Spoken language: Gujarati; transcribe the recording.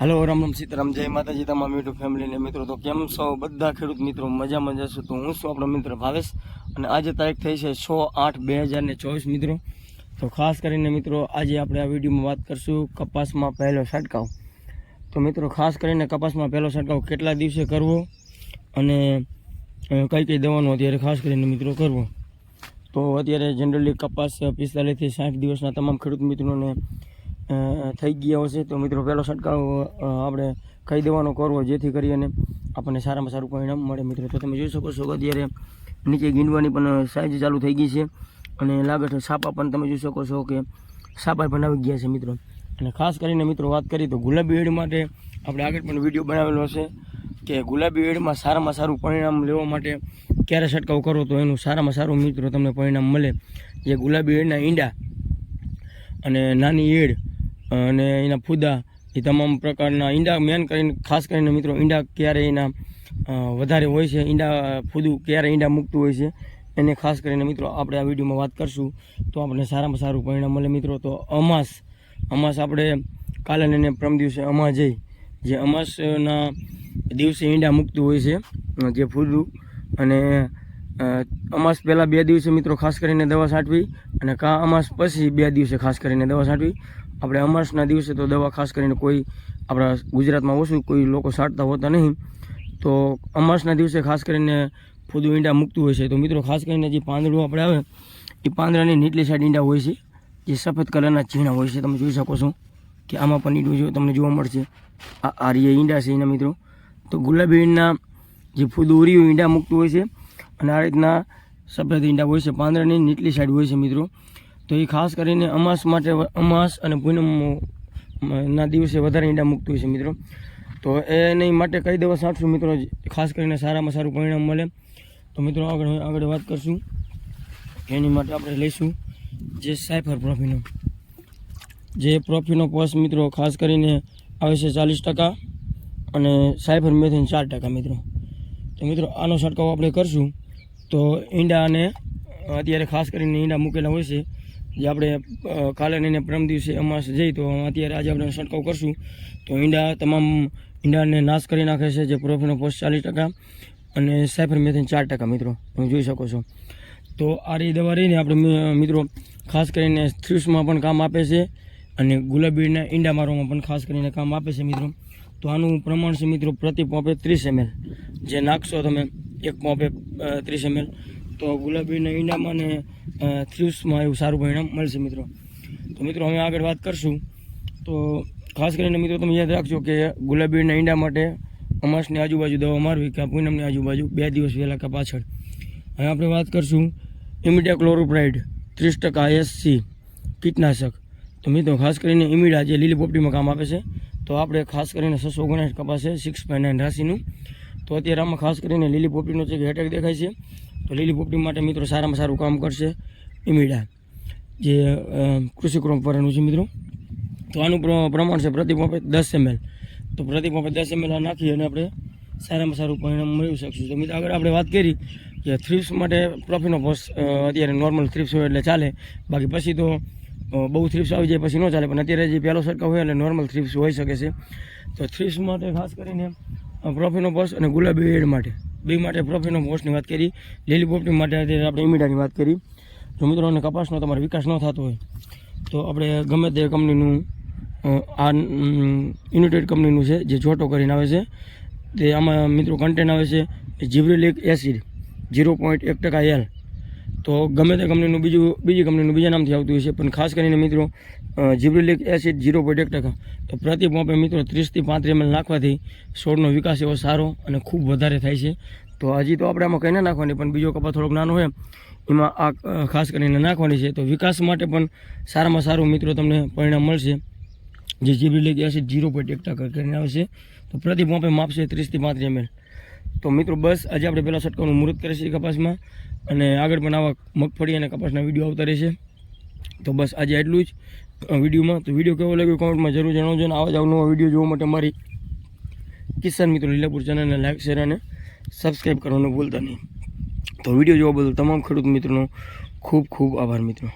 હાલો રામ રામ સીતારામ જય માતાજી તમામ યુટ્યુબ ફેમિલીને મિત્રો. તો કેમ છો બધા ખેડૂત મિત્રો? મજા મજા છું તો હું છું આપણો મિત્ર ભાવેશ. અને આજે તારીખ થઈ છે છ આઠ બે હજાર ને ચોવીસ મિત્રો. તો ખાસ કરીને મિત્રો, આજે આપણે આ વિડીયોમાં વાત કરશું કપાસમાં પહેલો છંટકાવ. તો મિત્રો, ખાસ કરીને કપાસમાં પહેલો છંટકાવ કેટલા દિવસે કરવો અને કઈ કઈ દવાનો અત્યારે ખાસ કરીને મિત્રો કરવો? તો અત્યારે જનરલી કપાસ પિસ્તાલીસથી સાઠ દિવસના તમામ ખેડૂત મિત્રોને થઈ ગયા હશે. તો મિત્રો, પહેલો છંટકાવ આપણે ખાઈ દેવાનો કરવો, જેથી કરીને આપણને સારામાં સારું પરિણામ મળે મિત્રો. તો તમે જોઈ શકો છો અત્યારે નીચે ગીંડવાની પણ સાઈઝ ચાલુ થઈ ગઈ છે. અને લાગે છે સાપા પણ તમે જોઈ શકો છો કે સાપા પણ આવી ગયા છે મિત્રો. અને ખાસ કરીને મિત્રો વાત કરીએ તો ગુલાબી એડ માટે આપણે આગળ પણ વીડિયો બનાવેલો હશે કે ગુલાબી એડમાં સારામાં સારું પરિણામ લેવા માટે ક્યારે છંટકાવ કરો તો એનું સારામાં સારું મિત્રો તમને પરિણામ મળે. જે ગુલાબી એડના ઈંડા અને નાની એડ અને એના ફૂદા, એ તમામ પ્રકારના ઈંડા, મેન કરીને, ખાસ કરીને મિત્રો, ઈંડા ક્યારે એના વધારે હોય છે, ઈંડા, ફૂદું ક્યારે ઈંડા મૂકતું હોય છે, એને ખાસ કરીને મિત્રો આપણે આ વિડીયોમાં વાત કરશું. તો આપણને સારામાં સારું પરિણામ મળે મિત્રો. તો અમાસ અમાસ આપણે કાલે અને પ્રમ દિવસે અમા જે અમાસના દિવસે ઈંડા મૂકતું હોય છે, જે ફૂદું, અને અમાસ પહેલાં બે દિવસે મિત્રો ખાસ કરીને દવા છાંટવી, અને કા અમાસ પછી બે દિવસે ખાસ કરીને દવા છાંટવી આપણે અમાસના દિવસે તો દવા ખાસ કરીને કોઈ આપણા ગુજરાતમાં ઓછું કોઈ લોકો સાટતા હોતા નહીં. તો અમાસના દિવસે ખાસ કરીને ફૂદું ઈંડા મૂકતું હોય છે. તો મિત્રો, ખાસ કરીને જે પાંદડું આપણે આવે, એ પાંદડાની નીચલી સાઈડ ઈંડા હોય છે, જે સફેદ કલરના ચીણા હોય છે. તમે જોઈ શકો છો કે આમાં પણ ઈંડું જો તમને જોવા મળશે. આ આર્ય ઈંડા છે એના મિત્રો. તો ગુલાબી ઈંડના જે ફૂદું ઉર્યું ઈંડા મૂકતું હોય છે, અને આ રીતના સફેદ ઈંડા હોય છે. પાંદડાની નીચલી સાઈડ હોય છે મિત્રો. તો એ ખાસ કરીને અમાસ માટે અમાસ અને પૂનમના દિવસે વધારે ઈંડા મૂકતું હોય છે મિત્રો. તો એને માટે કઈ દવા છાંટશું મિત્રો? ખાસ કરીને સારામાં સારું પરિણામ મળે. તો મિત્રો આગળ આગળ વાત કરશું. એની માટે આપણે લઈશું જે સાયફર પ્રોફીનો. જે પ્રોફીનો પોસ મિત્રો ખાસ કરીને આવે છે ચાલીસ ટકા અને સાયફર મેથીન ચાર ટકા મિત્રો. તો મિત્રો આનો છંટકાવ આપણે કરશું. તો ઈંડા અને અત્યારે ખાસ કરીને ઈંડા મૂકેલા હોય છે. જે આપણે કાલે નહીં પ્રમ દિવસે અમાસ જઈ, તો અત્યારે આજે આપણે છંટકાવ કરશું. તો ઈંડા તમામ ઈંડાને નાશ કરી નાખે છે, જે પ્રોફનો પોસ્ટ ચાલીસ ટકા અને સાયફર મેથીન ચાર ટકા, મિત્રો. તમે જોઈ શકો છો. તો આ રહી દવા રહીને આપણે મિત્રો, ખાસ કરીને થ્રીસમાં પણ કામ આપે છે અને ગુલાબીના ઈંડા મારવામાં પણ ખાસ કરીને કામ આપે છે, મિત્રો. તો આનું પ્રમાણ છે, મિત્રો, પ્રતિ પોપે ત્રીસ એમએલ જે નાખશો તમે, એક પોપે ત્રીસ એમએલ તો ગુલાબીના ઈંડામાં ને થ્રીસમાં એવું સારું પરિણામ મળશે મિત્રો. તો મિત્રો અમે આગળ વાત કરશું. તો ખાસ કરીને મિત્રો તમે યાદ રાખજો કે ગુલાબીના ઈંડા માટે અમાસની આજુબાજુ દવા મારવી કે પૂનમની આજુબાજુ બે દિવસ પહેલાં કે પાછળ. હવે આપણે વાત કરશું ઇમિડા ક્લોરોપ્રાઇડ, ત્રીસ ટકા એસસી કીટનાશક. તો મિત્રો ખાસ કરીને ઇમિડા જે લીલી પોપટીમાં કામ આપે છે, તો આપણે ખાસ કરીને છસો ઓગણસાઠ કપાસ સિક્સ પોઈન્ટ નાઇન રાશિનું. તો અત્યારે આમાં ખાસ કરીને લીલી પોપટીનો જે હેટેક દેખાય છે તો લીલી પોપટી માટે મિત્રો સારામાં સારું કામ કરશે ઇમીડા જે કૃષિ ક્રોપ પરનું છે મિત્રો. તો આનું પ્રમાણ છે પ્રતિ પંપે દસ એમએલ. તો પ્રતિ પંપે દસ એમએલ નાખી અને આપણે સારામાં સારું પરિણામ મેળવી શકશું. તો મિત્રો આગળ આપણે વાત કરી કે થ્રીપ્સ માટે પ્રોફિટનો પોસ અત્યારે નોર્મલ થ્રીપ્સ હોય એટલે ચાલે. બાકી પછી તો બહુ થ્રીપ્સ આવી જાય પછી ન ચાલે. પણ અત્યારે જે પહેલો સરખા હોય એટલે નોર્મલ થ્રીપ્સ હોઈ શકે છે. તો થ્રીપ્સ માટે ખાસ કરીને પ્રોફિટનો પોસ્ટ અને ગુલાબી એડ માટે. બે માટે પ્રોફિટનો પોસ્ટની વાત કરી, લીલી પોપટી માટે આપણે ઇમિડાની વાત કરી. જો મિત્રોને કપાસનો તમારો વિકાસ ન થતો હોય, તો આપણે ગમે તે કંપનીનું આ યુનિટેડ કંપનીનું છે, જે જોટો કરીને આવે છે, તે આમાં મિત્રો કન્ટેન આવે છે જીબ્રેલિક એસિડ ઝીરો પોઈન્ટ એક ટકા એલ. તો ગમે તે કંપનીનું બીજું, બીજી કંપનીનું બીજા નામથી આવતું હોય છે. પણ ખાસ કરીને મિત્રો જીબ્રિલિક એસિડ ઝીરો પોઈન્ટ એક તો પ્રતિ પંપે મિત્રો ત્રીસથી પાંત્રીસ એમએલ નાખવાથી છોડનો વિકાસ એવો સારો અને ખૂબ વધારે થાય છે. તો હજી તો આપણે આમાં કંઈ નાખવાની, પણ બીજો કપા થોડોક નાનો હોય, એમાં આ ખાસ કરીને નાખવાની છે. તો વિકાસ માટે પણ સારામાં સારું મિત્રો તમને પરિણામ મળશે. જે જીબ્રિલિક એસિડ ઝીરો પોઈન્ટ એક કરીને આવે છે. તો પ્રતિ પંપે માપશે ત્રીસથી પાંત્રીસ એમએલ તો મિત્રો, બસ આજે આપણે પહેલાં છટકાવનું મુહૂર્ત કરીએ છીએ કપાસમાં અને આગળ પણ આવા મગફળી અને કપાસના વીડિયો આવતા રહેશે. તો બસ આજે એટલું જ વિડીયોમાં. તો વીડિયો કેવો લાગ્યો કોમેન્ટમાં જરૂર જણાવજો અને આવા જ આવનો વીડિયો જોવા માટે મારી કિસાન મિત્રો લીલાપુર ચેનલને લાઈક, શેર અને સબસ્ક્રાઈબ કરવાનું ભૂલતા નહીં. તો વીડિયો જોવા બદલ તમામ ખેડૂત મિત્રોનો ખૂબ ખૂબ આભાર મિત્રો.